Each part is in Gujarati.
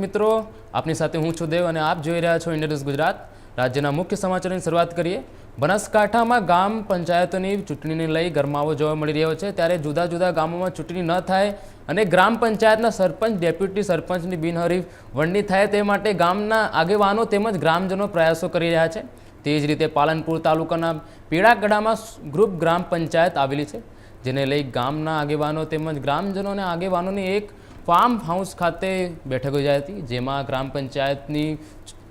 મિત્રો, આપની સાથે હું છું દેવ અને આપ જોઈ રહ્યા છો ઇન્ડિયન ગુજરાત. રાજ્યના મુખ્ય સમાચારની શરૂઆત કરીએ. બનાસકાંઠામાં ગામ પંચાયતોની ચૂંટણીને લઈ ગરમાવો જોવા મળી રહ્યો છે. ત્યારે જુદા જુદા ગામોમાં ચૂંટણી ન થાય અને ગ્રામ પંચાયતના સરપંચ, ડેપ્યુટી સરપંચની બિનહરીફ વંડણી થાય તે માટે ગામના આગેવાનો તેમજ ગ્રામજનો પ્રયાસો કરી રહ્યા છે. તે જ રીતે પાલનપુર તાલુકાના પીળાગઢામાં ગ્રુપ ગ્રામ પંચાયત આવેલી છે. જેને લઈ ગામના આગેવાનો તેમજ ગ્રામજનો અને આગેવાનોની એક ફાર્મ હાઉસ ખાતે બેઠક યોજાઈ હતી, જેમાં ગ્રામ પંચાયતની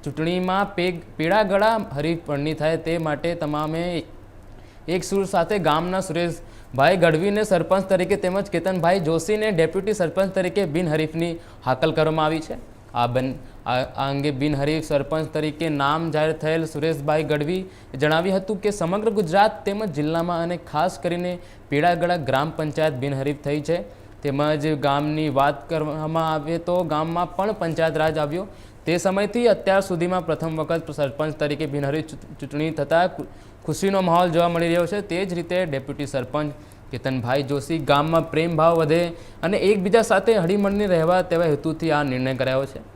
ચૂંટણીમાં પેગ પીળાગળા હરીફળની થાય તે માટે તમામે એક સુર સાથે ગામના સુરેશભાઈ ગઢવીને સરપંચ તરીકે તેમજ કેતનભાઈ જોશીને ડેપ્યુટી સરપંચ તરીકે બિનહરીફની હાકલ કરવામાં આવી છે. આ બન, આ અંગે બિનહરીફ સરપંચ તરીકે નામ જાહેર થયેલ સુરેશભાઈ ગઢવી જણાવ્યું હતું કે સમગ્ર ગુજરાત તેમજ જિલ્લામાં અને ખાસ કરીને પીળાગળા ગ્રામ પંચાયત બિનહરીફ થઈ છે. તેમજ ગામની વાત કરવામાં આવે તો ગામમાં પણ પંચાયત રાજ આવ્યો. તે સમયથી અત્યાર સુધીમાં પ્રથમ વખત સરપંચ તરીકે બિનહરી ચૂંટ- ચૂંટણી થતાં ખુશીનો માહોલ જોવા મળી રહ્યો છે. તે જ રીતે ડેપ્યુટી સરપંચ કેતનભાઈ જોશી ગામમાં પ્રેમ ભાવ વધે અને એકબીજા સાથે હળીમળીને રહેવા તેવા હેતુથી આ નિર્ણય કરાયો છે.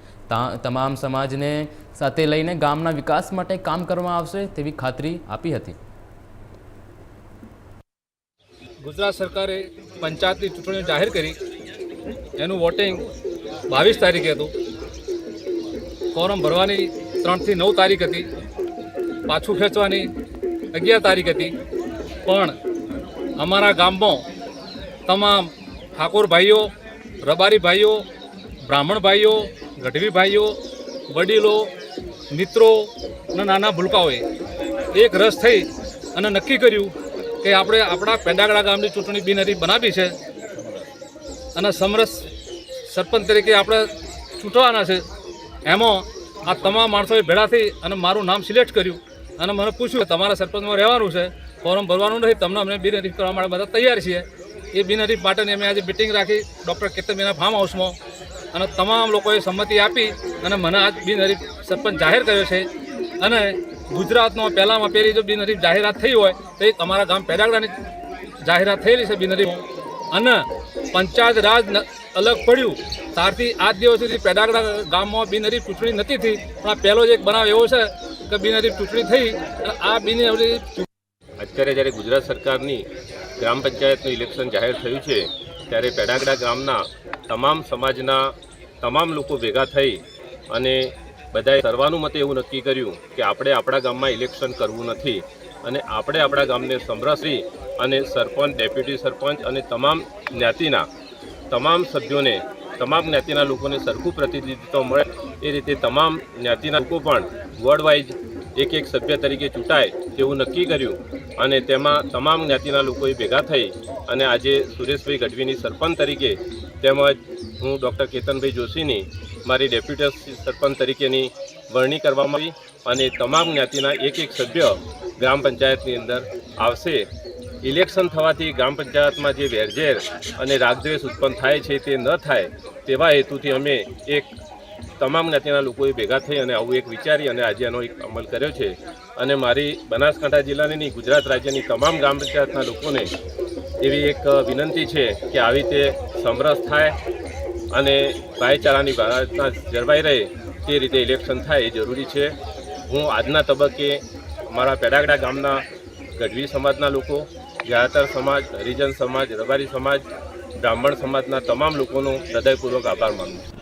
તમામ સમાજને સાથે લઈને ગામના વિકાસ માટે કામ કરવામાં આવશે તેવી ખાતરી આપી હતી. ગુજરાત સરકારે પંચાયતની ચૂંટણીઓ જાહેર કરી. એનું વોટિંગ બાવીસ તારીખે હતું. ફોરમ ભરવાની ત્રણથી નવ તારીખ હતી. પાછું ખેંચવાની અગિયાર તારીખ હતી. પણ અમારા ગામમાં તમામ ઠાકોર ભાઈઓ, રબારી ભાઈઓ, બ્રાહ્મણ ભાઈઓ, ગઢવી ભાઈઓ, વડીલો, મિત્રો અને નાના ભૂલકાઓએ એક રસ થઈ અને નક્કી કર્યું કે આપણે આપણા પેંડાગડા ગામની ચૂંટણી બિનહરી બનાવી છે અને સમરસ સરપંચ તરીકે આપણે ચૂંટવાના છે. એમાં આ તમામ માણસોએ ભેળા થઈ અને મારું નામ સિલેક્ટ કર્યું અને મને પૂછ્યું કે તમારા સરપંચમાં રહેવાનું છે, ફોર્મ ભરવાનું નથી, તમને અમને બિનહરીફ કરવા માટે બધા તૈયાર છીએ. એ બિનહરીફ માટેની અમે આજે મિટિંગ રાખી ડૉક્ટર કેતનબેના ફાર્મ હાઉસમાં અને તમામ લોકોએ સંમતિ આપી અને મને આજ બિનહરીફ સરપંચ જાહેર કર્યો છે. અને ગુજરાતનો પહેલામાં પહેલી જો બિનહરીફ જાહેરાત થઈ હોય, તો એ તમારા ગામ પેડાગડાની જાહેરાત થયેલી છે બિનહરીફ અને પંચાયત રાજ અલગ પડ્યું. ત્યારથી આજ દિવસ સુધી પેડાગડા ગામમાં બિનહરીફ ચૂંટણી નથી થઈ. પણ આ પહેલો જ એક બનાવ એવો છે કે બિનહરીફ ચૂંટણી થઈ અને આ બિનહરીફ અત્યારે જ્યારે ગુજરાત સરકારની ગ્રામ પંચાયતનું ઇલેક્શન જાહેર થયું છે, ત્યારે પેડાગડા ગામના તમામ સમાજના તમામ લોકો ભેગા થઈ અને બધાએ સર્વાનુમતે એવું નક્કી કર્યું કે આપણે આપણા ગામમાં ઇલેક્શન કરવું નથી અને આપણે આપણા ગામને સંભળાશી અને સરપંચ ડેપ્યુટી સરપંચ અને તમામ જ્ઞાતિના, તમામ સભ્યોને, તમામ જ્ઞાતિના લોકોને સરખું પ્રતિનિધિત્વ મળે એ રીતે તમામ જ્ઞાતિના લોકો પણ વોર્ડ વાઇઝ એક એક સભ્ય તરીકે ચૂંટાય તેવું નક્કી કર્યું અને તેમાં તમામ જ્ઞાતિના લોકોએ ભેગા થઈ અને આજે સુરેશભાઈ ગઢવીની સરપંચ તરીકે તેમજ હું ડૉક્ટર કેતનભાઈ જોશીની મારી ડેપ્યુટી સરપંચ તરીકેની વરણી કરવામાં આવી અને તમામ જ્ઞાતિના એક એક સભ્ય ગ્રામ પંચાયતની અંદર આવશે. ઇલેક્શન થવાથી ગ્રામ પંચાયતમાં જે વેરઝેર અને રાગદ્વેષ ઉત્પન્ન થાય છે તે ન થાય તેવા હેતુથી અમે એક તમામ જ્ઞાતિના લોકોએ ભેગા થઈ અને આવું એક વિચારી અને આજે એનો એક અમલ કર્યો છે. અને મારી બનાસકાંઠા જિલ્લાની નહીં, ગુજરાત રાજ્યની તમામ ગ્રામ પંચાયતના લોકોને એવી એક વિનંતી છે કે આવી રીતે સમરસ થાય અને ભાઈચારાની ભારતના જળવાઈ રહે તે રીતે ઇલેક્શન થાય એ જરૂરી છે. હું આજના તબક્કે મારા પેડાગડા ગામના ગઢવી સમાજના લોકો જ્યાતર સમાજ, હરિજન સમાજ, રબારી સમાજ, બ્રાહ્મણ સમાજના તમામ લોકોનો હૃદયપૂર્વક આભાર માનું છું.